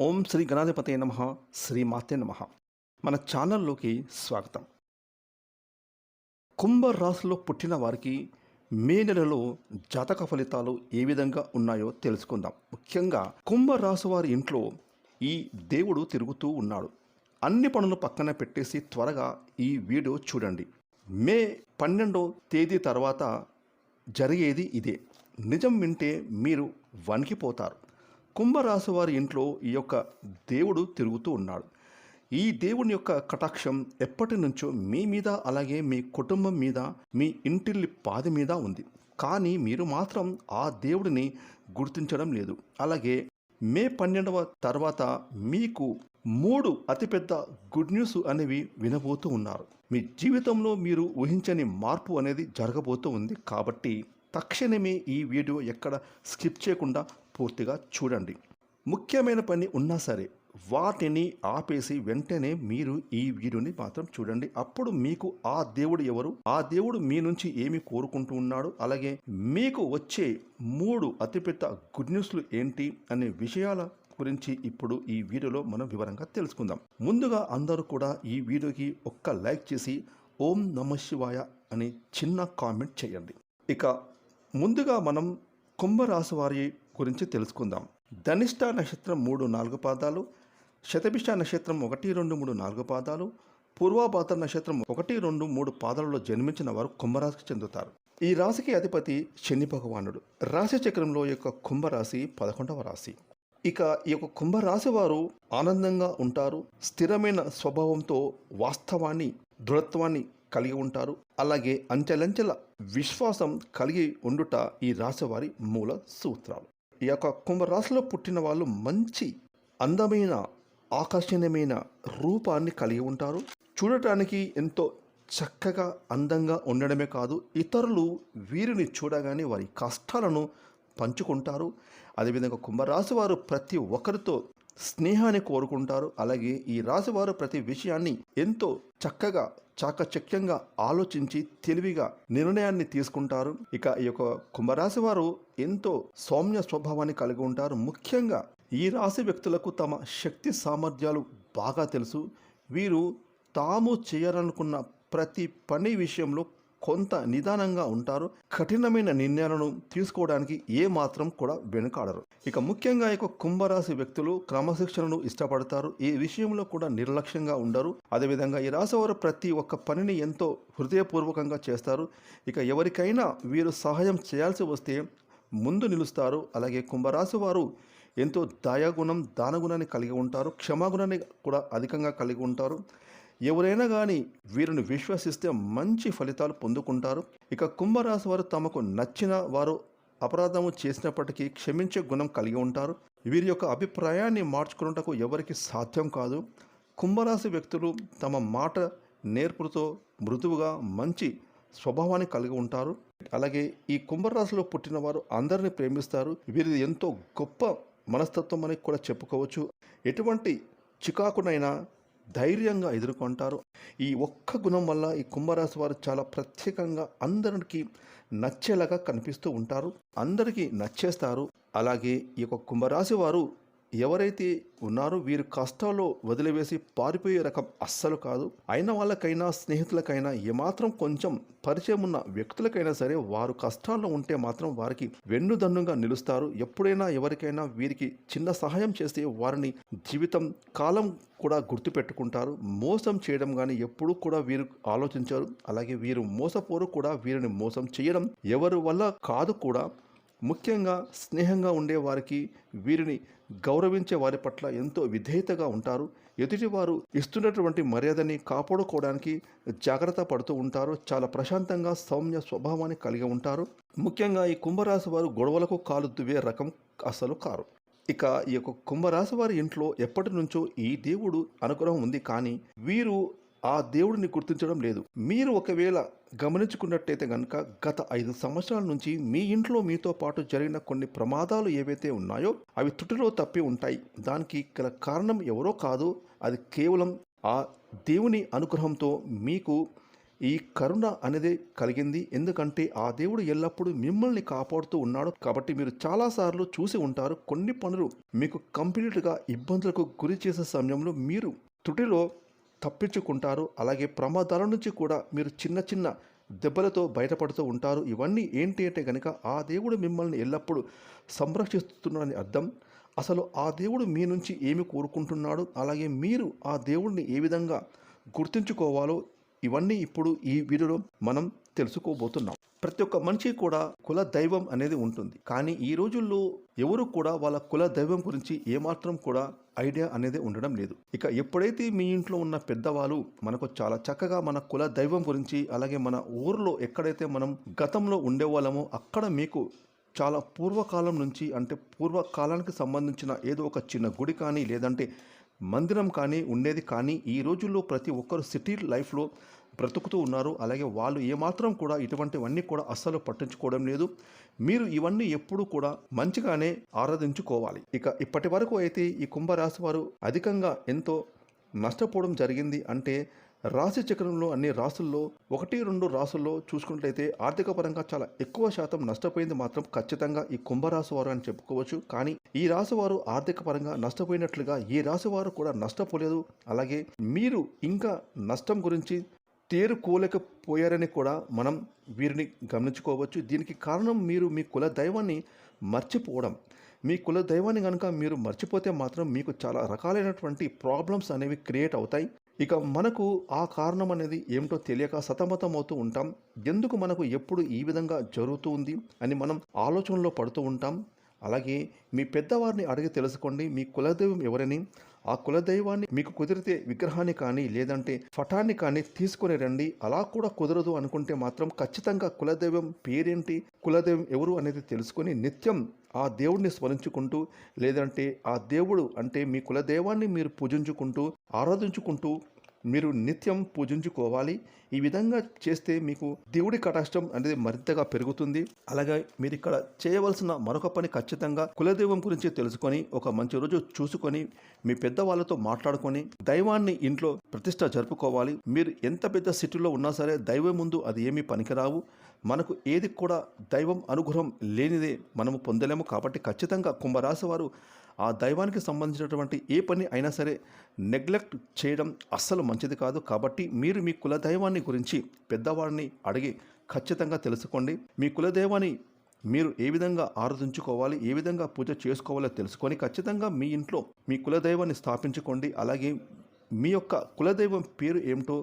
ఓం శ్రీ గణాధిపతే నమ శ్రీ మాతే నమ. మన ఛానల్లోకి స్వాగతం. కుంభరాశిలో పుట్టిన వారికి మే నెలలో జాతక ఫలితాలు ఏ విధంగా ఉన్నాయో తెలుసుకుందాం. ముఖ్యంగా కుంభరాశి వారి ఇంట్లో ఈ దేవుడు తిరుగుతూ ఉన్నాడు. అన్ని పనులు పక్కన పెట్టేసి త్వరగా ఈ వీడియో చూడండి. మే పన్నెండో తేదీ తర్వాత జరిగేది ఇదే. నిజం వింటే మీరు వణికిపోతారు. కుంభరాశి వారి ఇంట్లో ఈ యొక్క దేవుడు తిరుగుతూ ఉన్నాడు. ఈ దేవుని యొక్క కటాక్షం ఎప్పటి నుంచో మీ మీద అలాగే మీ కుటుంబం మీద మీ ఇంటిల్లి పాది మీద ఉంది. కానీ మీరు మాత్రం ఆ దేవుడిని గుర్తించడం లేదు. అలాగే మే పన్నెండవ తర్వాత మీకు మూడు అతిపెద్ద గుడ్ న్యూస్ అనేవి వినబోతూ ఉన్నారు. మీ జీవితంలో మీరు ఊహించని మార్పు అనేది జరగబోతూ ఉంది. కాబట్టి తక్షణమే ఈ వీడియో ఎక్కడ స్కిప్ చేయకుండా పూర్తిగా చూడండి. ముఖ్యమైన పని ఉన్నా సరే వాటిని ఆపేసి వెంటనే మీరు ఈ వీడియోని మాత్రం చూడండి. అప్పుడు మీకు ఆ దేవుడు ఎవరు? ఆ దేవుడు మీ నుంచి ఏమి కోరుకుంటూ ఉన్నాడు? అలాగే మీకు వచ్చే మూడు అతిపెద్ద గుడ్ న్యూస్లు ఏంటి? అనే విషయాల గురించి ఇప్పుడు ఈ వీడియోలో మనం వివరంగా తెలుసుకుందాం. ముందుగా అందరూ కూడా ఈ వీడియోకి ఒక్క లైక్ చేసి ఓం నమ శివాయ అని చిన్న కామెంట్ చేయండి. ఇక ముందుగా మనం కుంభరాశి వారి గురించి తెలుసుకుందాం. ధనిష్ట నక్షత్రం మూడు నాలుగు పాదాలు శతభిష్ట నక్షత్రం ఒకటి రెండు మూడు నాలుగు పాదాలు పూర్వాభాద్ర నక్షత్రం ఒకటి రెండు మూడు పాదాలలో జన్మించిన వారు కుంభరాశికి చెందుతారు. ఈ రాశికి అధిపతి శని భగవానుడు. రాశి చక్రంలో యొక్క కుంభరాశి పదకొండవ రాశి. ఇక ఈ యొక్క కుంభరాశి వారు ఆనందంగా ఉంటారు స్థిరమైన స్వభావంతో వాస్తవాన్ని దృఢత్వాన్ని కలిగి ఉంటారు. అలాగే అంచెలంచెల విశ్వాసం కలిగి ఉండుట ఈ రాశి వారి మూల సూత్రాలు. ఈ యొక్క కుంభరాశిలో పుట్టిన వాళ్ళు మంచి అందమైన ఆకర్షణీయమైన రూపాన్ని కలిగి ఉంటారు. చూడటానికి ఎంతో చక్కగా అందంగా ఉండడమే కాదు ఇతరులు వీరిని చూడగానే వారి కష్టాలను పంచుకుంటారు. అదేవిధంగా కుంభరాశి వారు ప్రతి ఒక్కరితో స్నేహాన్ని కోరుకుంటారు. అలాగే ఈ రాశి వారు ప్రతి విషయాన్ని ఎంతో చక్కగా చాకచక్యంగా ఆలోచించి తెలివిగా నిర్ణయాన్ని తీసుకుంటారు. ఇక ఈ యొక్క కుంభరాశి వారు ఎంతో సౌమ్య స్వభావాన్ని కలిగి ఉంటారు. ముఖ్యంగా ఈ రాశి వ్యక్తులకు తమ శక్తి సామర్థ్యాలు బాగా తెలుసు. వీరు తాము చేయాలనుకున్న ప్రతి పని విషయంలో కొంత నిదానంగా ఉంటారు. కఠినమైన నిర్ణయాలను తీసుకోవడానికి ఏ మాత్రం కూడా వెనుకాడరు. ఇక ముఖ్యంగా ఇక కుంభరాశి వ్యక్తులు క్రమశిక్షణను ఇష్టపడతారు. ఈ విషయంలో కూడా నిర్లక్ష్యంగా ఉండరు. అదేవిధంగా ఈ రాశి వారు ప్రతి ఒక్క పనిని ఎంతో హృదయపూర్వకంగా చేస్తారు. ఇక ఎవరికైనా వీరు సహాయం చేయాల్సి వస్తే ముందు నిలుస్తారు. అలాగే కుంభరాశి వారు ఎంతో దయాగుణం దానగుణాన్ని కలిగి ఉంటారు. క్షమాగుణాన్ని కూడా అధికంగా కలిగి ఉంటారు. ఎవరైనా కానీ వీరిని విశ్వసిస్తే మంచి ఫలితాలు పొందుకుంటారు. ఇక కుంభరాశి వారు తమకు నచ్చిన వారు అపరాధము చేసినప్పటికీ క్షమించే గుణం కలిగి ఉంటారు. వీరి యొక్క అభిప్రాయాన్ని మార్చుకున్నటకు ఎవరికి సాధ్యం కాదు. కుంభరాశి వ్యక్తులు తమ మాట నేర్పుతో మృదువుగా మంచి స్వభావాన్ని కలిగి ఉంటారు. అలాగే ఈ కుంభరాశిలో పుట్టిన వారు అందరిని ప్రేమిస్తారు. వీరిది ఎంతో గొప్ప మనస్తత్వం అని కూడా చెప్పుకోవచ్చు. ఎటువంటి చికాకునైనా ధైర్యంగా ఎదుర్కొంటారు. ఈ ఒక్క గుణం వల్ల ఈ కుంభరాశి వారు చాలా ప్రత్యేకంగా అందరికి నచ్చేలాగా కనిపిస్తూ ఉంటారు. అందరికీ నచ్చేస్తారు. అలాగే ఈ యొక్క కుంభరాశి వారు ఎవరైతే ఉన్నారో వీరు కష్టాల్లో వదిలివేసి పారిపోయే రకం అస్సలు కాదు. అయిన వాళ్ళకైనా స్నేహితులకైనా ఏమాత్రం కొంచెం పరిచయం ఉన్న వ్యక్తులకైనా సరే వారు కష్టాల్లో ఉంటే మాత్రం వారికి వెన్నుదన్నుగా నిలుస్తారు. ఎప్పుడైనా ఎవరికైనా వీరికి చిన్న సహాయం చేస్తే వారిని జీవితం కాలం కూడా గుర్తుపెట్టుకుంటారు. మోసం చేయడం కానీ ఎప్పుడూ కూడా వీరు ఆలోచించారు. అలాగే వీరు మోసపోరు కూడా వీరిని మోసం చేయడం ఎవరి వల్ల కాదు కూడా. ముఖ్యంగా స్నేహంగా ఉండే వారికి వీరిని గౌరవించే వారి పట్ల ఎంతో విధేయతగా ఉంటారు. ఎదుటివారు ఇస్తున్నటువంటి మర్యాదని కాపాడుకోవడానికి జాగ్రత్త పడుతూ ఉంటారు. చాలా ప్రశాంతంగా సౌమ్య స్వభావాన్ని కలిగి ఉంటారు. ముఖ్యంగా ఈ కుంభరాశి వారు గొడవలకు కాలు దువ్వే రకం అసలు కారు. ఇక ఈ యొక్క కుంభరాశి వారి ఇంట్లో ఎప్పటి నుంచో ఈ దేవుడు అనుగ్రహం ఉంది కానీ వీరు ఆ దేవుడిని గుర్తించడం లేదు. మీరు ఒకవేళ గమనించుకున్నట్టయితే కనుక గత ఐదు సంవత్సరాల నుంచి మీ ఇంట్లో మీతో పాటు జరిగిన కొన్ని ప్రమాదాలు ఏవైతే ఉన్నాయో అవి తుటిలో తప్పి ఉంటాయి. దానికి గల కారణం ఎవరో కాదు. అది కేవలం ఆ దేవుని అనుగ్రహంతో మీకు ఈ కరుణ అనేది కలిగింది. ఎందుకంటే ఆ దేవుడు ఎల్లప్పుడూ మిమ్మల్ని కాపాడుతూ ఉన్నాడు. కాబట్టి మీరు చాలాసార్లు చూసి ఉంటారు. కొన్ని పనులు మీకు కంప్లీట్గా ఇబ్బందులకు గురి చేసే సమయంలో మీరు తుటిలో తప్పించుకుంటారు. అలాగే ప్రమాదాల నుంచి కూడా మీరు చిన్న చిన్న దెబ్బలతో బయటపడుతూ ఉంటారు. ఇవన్నీ ఏంటి అంటే కనుక ఆ దేవుడు మిమ్మల్ని ఎల్లప్పుడూ సంరక్షిస్తున్నాడని అర్థం. అసలు ఆ దేవుడు మీ నుంచి ఏమి కోరుకుంటున్నాడు? అలాగే మీరు ఆ దేవుడిని ఏ విధంగా గుర్తుంచుకోవాలో ఇవన్నీ ఇప్పుడు ఈ వీడియోలో మనం తెలుసుకోబోతున్నాం. ప్రతి ఒక్క మనిషి కూడా కుల దైవం అనేది ఉంటుంది. కానీ ఈ రోజుల్లో ఎవరు కూడా వాళ్ళ కుల దైవం గురించి ఏమాత్రం కూడా ఐడియా అనేది ఉండడం లేదు. ఇక ఎప్పుడైతే మీ ఇంట్లో ఉన్న పెద్దవాళ్ళు మనకు చాలా చక్కగా మన కుల దైవం గురించి అలాగే మన ఊర్లో ఎక్కడైతే మనం గతంలో ఉండేవాళ్ళమో అక్కడ మీకు చాలా పూర్వకాలం నుంచి అంటే పూర్వకాలానికి సంబంధించిన ఏదో ఒక చిన్న గుడి కానీ లేదంటే మందిరం కానీ ఉండేది కానీ ఈ రోజుల్లో ప్రతి ఒక్కరు సిటీ లైఫ్లో బ్రతుకుతూ ఉన్నారు. అలాగే వాళ్ళు ఏమాత్రం కూడా ఇటువంటివన్నీ కూడా అస్సలు పట్టించుకోవడం లేదు. మీరు ఇవన్నీ ఎప్పుడూ కూడా మంచిగానే ఆరాధించుకోవాలి. ఇక ఇప్పటి వరకు అయితే ఈ కుంభరాశి వారు అధికంగా ఎంతో నష్టపోవడం జరిగింది అంటే రాశి చక్రంలో అన్ని రాసుల్లో ఒకటి రెండు రాసుల్లో చూసుకున్నట్లయితే ఆర్థిక పరంగా చాలా ఎక్కువ శాతం నష్టపోయింది మాత్రం ఖచ్చితంగా ఈ కుంభరాశి వారు అని చెప్పుకోవచ్చు. కానీ ఈ రాశి వారు ఆర్థిక పరంగా నష్టపోయినట్లుగా ఈ రాశి వారు కూడా నష్టపోలేదు. అలాగే మీరు ఇంకా నష్టం గురించి తేరుకోలేకపోయారని కూడా మనం వీరిని గమనించుకోవచ్చు. దీనికి కారణం మీరు మీ కుల దైవాన్ని మర్చిపోవడం. మీ కుల దైవాన్ని కనుక మీరు మర్చిపోతే మాత్రం మీకు చాలా రకాలైనటువంటి ప్రాబ్లమ్స్ అనేవి క్రియేట్ అవుతాయి. ఇక మనకు ఆ కారణం అనేది ఏమిటో తెలియక సతమతం అవుతూ ఉంటాం. ఎందుకు మనకు ఎప్పుడు ఈ విధంగా జరుగుతూ ఉంది అని మనం ఆలోచనలో పడుతూ ఉంటాం. అలాగే మీ పెద్దవారిని అడిగి తెలుసుకోండి. మీ కులదైవం ఎవరని? ఆ కులదైవాన్ని మీకు కుదిరితే విగ్రహాన్ని కానీ లేదంటే పటాన్ని కానీ తీసుకుని రండి. అలా కూడా కుదరదు అనుకుంటే మాత్రం ఖచ్చితంగా కులదైవం పేరేంటి కులదైవం ఎవరు అనేది తెలుసుకొని నిత్యం ఆ దేవుడిని స్మరించుకుంటూ లేదంటే ఆ దేవుడు అంటే మీ కులదైవాన్ని మీరు పూజించుకుంటూ ఆరాధించుకుంటూ మీరు నిత్యం పూజించుకోవాలి. ఈ విధంగా చేస్తే మీకు దేవుడి కటాష్టం అనేది మరింతగా పెరుగుతుంది. అలాగే మీరు ఇక్కడ చేయవలసిన మరొక పని ఖచ్చితంగా కులదైవం గురించి తెలుసుకొని ఒక మంచి రోజు చూసుకొని మీ పెద్దవాళ్ళతో మాట్లాడుకొని దైవాన్ని ఇంట్లో ప్రతిష్ట జరుపుకోవాలి. మీరు ఎంత పెద్ద సిటీలో ఉన్నా సరే దైవం ముందు అది ఏమీ పనికిరావు. మనకు ఏది కూడా దైవం అనుగ్రహం లేనిదే మనము పొందలేము. కాబట్టి ఖచ్చితంగా కుంభరాశి వారు ఆ దైవానికి సంబంధించినటువంటి ఏ పని అయినా సరే నెగ్లెక్ట్ చేయడం అస్సలు మంచిది కాదు. కాబట్టి మీరు మీ కులదైవాన్ని గురించి పెద్దవాడిని అడిగి ఖచ్చితంగా తెలుసుకోండి. మీ కులదైవాన్ని మీరు ఏ విధంగా ఆరాధించుకోవాలి ఏ విధంగా పూజ చేసుకోవాలో తెలుసుకొని ఖచ్చితంగా మీ ఇంట్లో మీ కులదైవాన్ని స్థాపించుకోండి. అలాగే మీ యొక్క కులదైవం పేరు ఏమిటో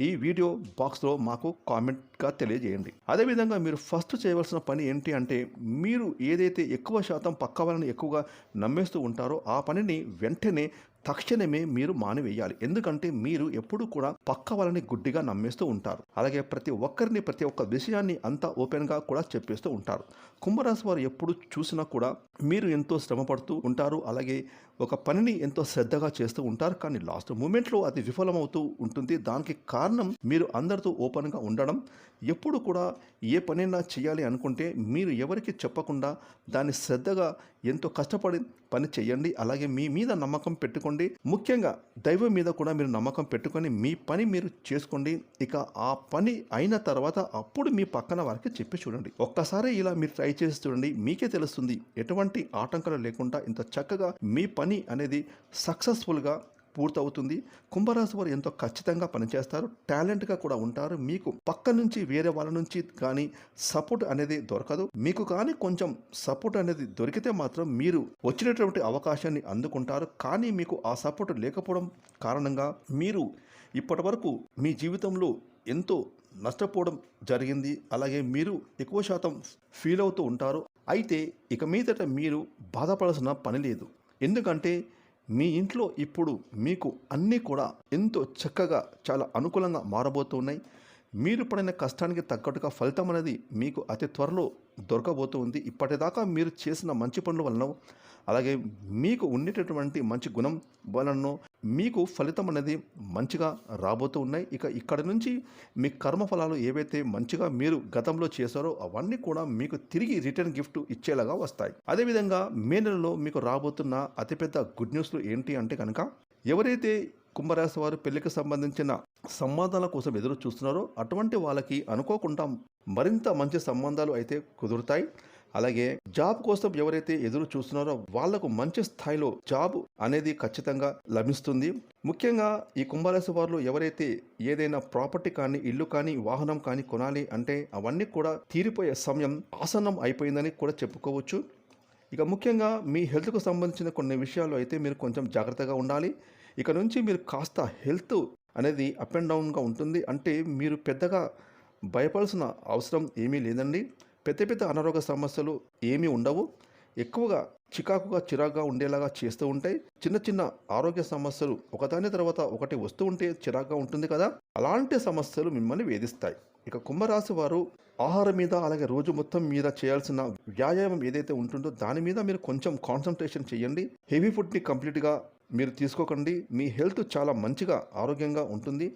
ఈ వీడియో బాక్స్లో మాకు కామెంట్గా తెలియజేయండి. అదేవిధంగా మీరు ఫస్ట్ చేయవలసిన పని ఏంటి అంటే మీరు ఏదైతే ఎక్కువ శాతం పక్క వాళ్ళని ఎక్కువగా నమ్మేస్తూ ఉంటారో ఆ పనిని వెంటనే తక్షణమే మీరు మానివేయాలి. ఎందుకంటే మీరు ఎప్పుడు కూడా పక్క వాళ్ళని గుడ్డిగా నమ్మేస్తూ ఉంటారు. అలాగే ప్రతి ఒక్కరిని ప్రతి ఒక్క విషయాన్ని అంతా ఓపెన్గా కూడా చెప్పేస్తూ ఉంటారు. కుంభరాశి వారు ఎప్పుడు చూసినా కూడా మీరు ఎంతో శ్రమపడుతూ ఉంటారు. అలాగే ఒక పనిని ఎంతో శ్రద్ధగా చేస్తూ ఉంటారు. కానీ లాస్ట్ మూమెంట్లో అది విఫలమవుతూ ఉంటుంది. దానికి కారణం మీరు అందరితో ఓపెన్గా ఉండడం. ఎప్పుడు కూడా ఏ పనైనా చేయాలి అనుకుంటే మీరు ఎవరికి చెప్పకుండా దాన్ని శ్రద్ధగా ఎంతో కష్టపడి పని చేయండి. అలాగే మీ మీద నమ్మకం పెట్టుకోండి. ముఖ్యంగా దైవం మీద కూడా మీరు నమ్మకం పెట్టుకొని మీ పని మీరు చేసుకోండి. ఇక ఆ పని అయిన తర్వాత అప్పుడు మీ పక్కన వారికి చెప్పి చూడండి. ఒక్కసారి ఇలా మీరు ట్రై చేసి చూడండి. మీకే తెలుస్తుంది. ఎటువంటి ఆటంకాలు లేకుండా ఇంత చక్కగా మీ పని అనేది సక్సెస్ఫుల్గా పూర్తవుతుంది. కుంభరాశి వారు ఎంతో ఖచ్చితంగా పనిచేస్తారు. టాలెంట్గా కూడా ఉంటారు. మీకు పక్క నుంచి వేరే వాళ్ళ నుంచి కానీ సపోర్ట్ అనేది దొరకదు. మీకు కానీ కొంచెం సపోర్ట్ అనేది దొరికితే మాత్రం మీరు వచ్చినటువంటి అవకాశాన్ని అందుకుంటారు. కానీ మీకు ఆ సపోర్ట్ లేకపోవడం కారణంగా మీరు ఇప్పటి వరకు మీ జీవితంలో ఎంతో నష్టపోవడం జరిగింది. అలాగే మీరు ఎక్కువ శాతం ఫీల్ అవుతూ ఉంటారు. అయితే ఇక మీదట మీరు బాధపడాల్సిన పని లేదు. ఎందుకంటే మీ ఇంట్లో ఇప్పుడు మీకు అన్నీ కూడా ఎంతో చక్కగా చాలా అనుకూలంగా మారబోతున్నాయి. మీరు పడిన కష్టానికి తగ్గట్టుగా ఫలితం అనేది మీకు అతి త్వరలో దొరకబోతుంది ఇప్పటిదాకా మీరు చేసిన మంచి పనుల వలన అలాగే మీకు ఉండేటటువంటి మంచి గుణం వలన మీకు ఫలితం అనేది మంచిగా రాబోతూ ఉన్నాయి. ఇక ఇక్కడ నుంచి మీ కర్మఫలాలు ఏవైతే మంచిగా మీరు గతంలో చేశారో అవన్నీ కూడా మీకు తిరిగి రిటర్న్ గిఫ్ట్ ఇచ్చేలాగా వస్తాయి. అదేవిధంగా మే నెలలో మీకు రాబోతున్న అతిపెద్ద గుడ్ న్యూస్లు ఏంటి అంటే కనుక ఎవరైతే కుంభరాశి వారు పెళ్ళికి సంబంధించిన సంబంధాల కోసం ఎదురు చూస్తున్నారో. అటువంటి వాళ్ళకి అనుకోకుండా మరింత మంచి సంబంధాలు అయితే కుదురుతాయి. అలాగే జాబ్ కోసం ఎవరైతే ఎదురు చూస్తున్నారో వాళ్ళకు మంచి స్థాయిలో జాబ్ అనేది ఖచ్చితంగా లభిస్తుంది. ముఖ్యంగా ఈ కుంభరాశి వారిలో ఎవరైతే ఏదైనా ప్రాపర్టీ కానీ ఇల్లు కానీ వాహనం కానీ కొనాలి అంటే అవన్నీ కూడా తీరిపోయే సమయం ఆసన్నం అయిపోయిందని కూడా చెప్పుకోవచ్చు. ఇక ముఖ్యంగా మీ హెల్త్కు సంబంధించిన కొన్ని విషయాలు అయితే మీరు కొంచెం జాగ్రత్తగా ఉండాలి. ఇక నుంచి మీరు కాస్త హెల్త్ అనేది అప్ అండ్ డౌన్గా ఉంటుంది. అంటే మీరు పెద్దగా భయపడాల్సిన అవసరం ఏమీ లేదండి. పెద్ద పెద్ద అనారోగ్య సమస్యలు ఏమీ ఉండవు. ఎక్కువగా చికాకుగా చిరాకుగా ఉండేలాగా చేస్తూ ఉంటాయి. చిన్న చిన్న ఆరోగ్య సమస్యలు ఒకదాని తర్వాత ఒకటి వస్తూ ఉంటే చిరాకుగా ఉంటుంది కదా. అలాంటి సమస్యలు మిమ్మల్ని వేధిస్తాయి. ఇక కుంభరాశి వారు ఆహారం మీద అలాగే రోజు మొత్తం మీద చేయాల్సిన వ్యాయామం ఏదైతే ఉంటుందో దాని మీద మీరు కొంచెం కాన్సన్ట్రేషన్ చేయండి. హెవీ ఫుడ్ని కంప్లీట్గా మీరు తీసుకోకండి. మీ హెల్త్ చాలా మంచిగా ఆరోగ్యంగా ఉంటుంది.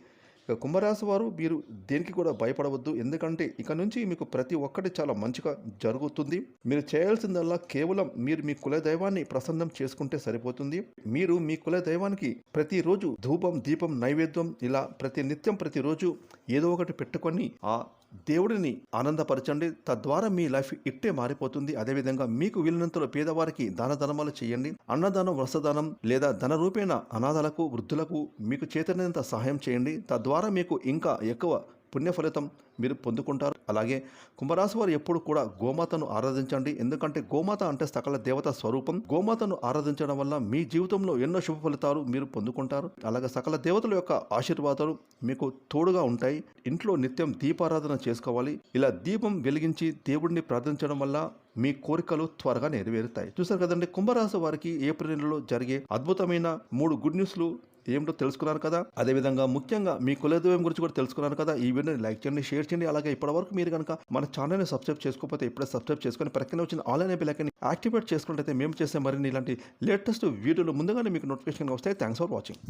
ఇక కుంభరాశి వారు మీరు దేనికి కూడా భయపడవద్దు. ఎందుకంటే ఇక నుంచి మీకు ప్రతి ఒక్కటి చాలా మంచిగా జరుగుతుంది. మీరు చేయాల్సిందల్లా కేవలం మీరు మీ కుల దైవాన్ని ప్రసన్నం చేసుకుంటే సరిపోతుంది. మీరు మీ కుల దైవానికి ప్రతిరోజు ధూపం దీపం నైవేద్యం ఇలా ప్రతి నిత్యం ప్రతిరోజు ఏదో ఒకటి పెట్టుకొని ఆ దేవుడిని ఆనందపరచండి. తద్వారా మీ లైఫ్ ఇట్టే మారిపోతుంది. అదేవిధంగా మీకు వీలైనంతలో పేదవారికి దాన ధర్మాలు చేయండి. అన్నదానం వస్త్రదానం లేదా ధన రూపేణ అనాథలకు వృద్ధులకు మీకు చేతనంత సహాయం చేయండి. తద్వారా మీకు ఇంకా ఎక్కువ పుణ్య ఫలితం మీరు పొందుకుంటారు. అలాగే కుంభరాశి వారు ఎప్పుడు కూడా గోమాతను ఆరాధించండి. ఎందుకంటే గోమాత అంటే సకల దేవత స్వరూపం. గోమాతను ఆరాధించడం వల్ల మీ జీవితంలో ఎన్నో శుభ ఫలితాలు మీరు పొందుకుంటారు. అలాగే సకల దేవతల యొక్క ఆశీర్వాదాలు మీకు తోడుగా ఉంటాయి. ఇంట్లో నిత్యం దీపారాధన చేసుకోవాలి. ఇలా దీపం వెలిగించి దేవుడిని ప్రార్థించడం వల్ల మీ కోరికలు త్వరగా నెరవేరుతాయి. చూసారు కదండి కుంభరాశి వారికి ఏప్రిల్ నెలలో జరిగే అద్భుతమైన మూడు గుడ్ న్యూస్లు ఏమిటో తెలుసుకున్నారు కదా. అదేవిధంగా ముఖ్యంగా మీ కులదైవం గురించి కూడా తెలుసుకున్నారు కదా. ఈ వీడియోని లైక్ చేయండి షేర్ చేయండి. అలాగే ఇప్పటివరకు మీరు కనుక మన ఛానల్ని సబ్స్క్రైబ్ చేసుకోకపోతే ఇప్పుడే సబ్స్క్రైబ్ చేసుకొని ప్రక్కన వచ్చిన ఆన్లైన్ బిల్లకని యాక్టివేట్ చేసుకున్నట్లయితే మేము చేసే మరిన్ని ఇలాంటి లేటెస్ట్ వీడియోలు ముందుగానే మీకు నోటిఫికేషన్ వస్తాయి. Thanks for watching